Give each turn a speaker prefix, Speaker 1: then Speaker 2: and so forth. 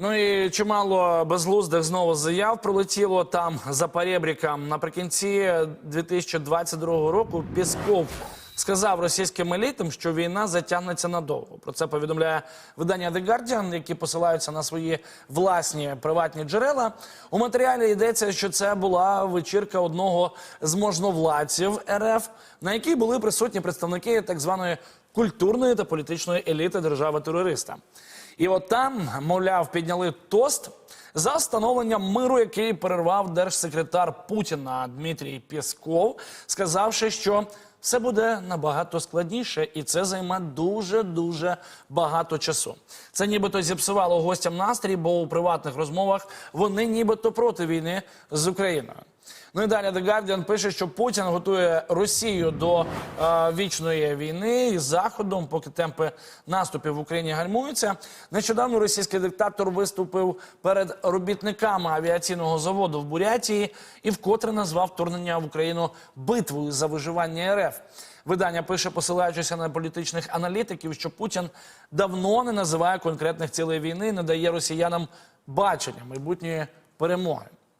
Speaker 1: Ну і чимало безглуздих знову заяв пролетіло там за перебріком. Наприкінці 2022 року Пісков сказав російським елітам, що війна затягнеться надовго. Про це повідомляє видання The Guardian, які посилаються на свої власні приватні джерела. У матеріалі йдеться, що це була вечірка одного з можновладців РФ, на якій були присутні представники так званої культурної та політичної еліти держави-терориста. І от там, мовляв, підняли тост за встановлення миру, який перервав держсекретар Путіна Дмитрій Пєсков, сказавши, що все буде набагато складніше, і це займе дуже дуже багато часу. Це нібито зіпсувало гостям настрій, бо у приватних розмовах вони нібито проти війни з Україною. Ну і далі The Guardian пише, що Путін готує Росію до е, вічної війни із Заходом, поки темпи наступів в Україні гальмуються. Нещодавно російський диктатор виступив перед робітниками авіаційного заводу в Бурятії і вкотре назвав вторгнення в Україну битвою за виживання РФ. Видання пише, посилаючися на політичних аналітиків, що Путін давно не називає конкретних цілей війни, не дає росіянам бачення майбутньої перемоги.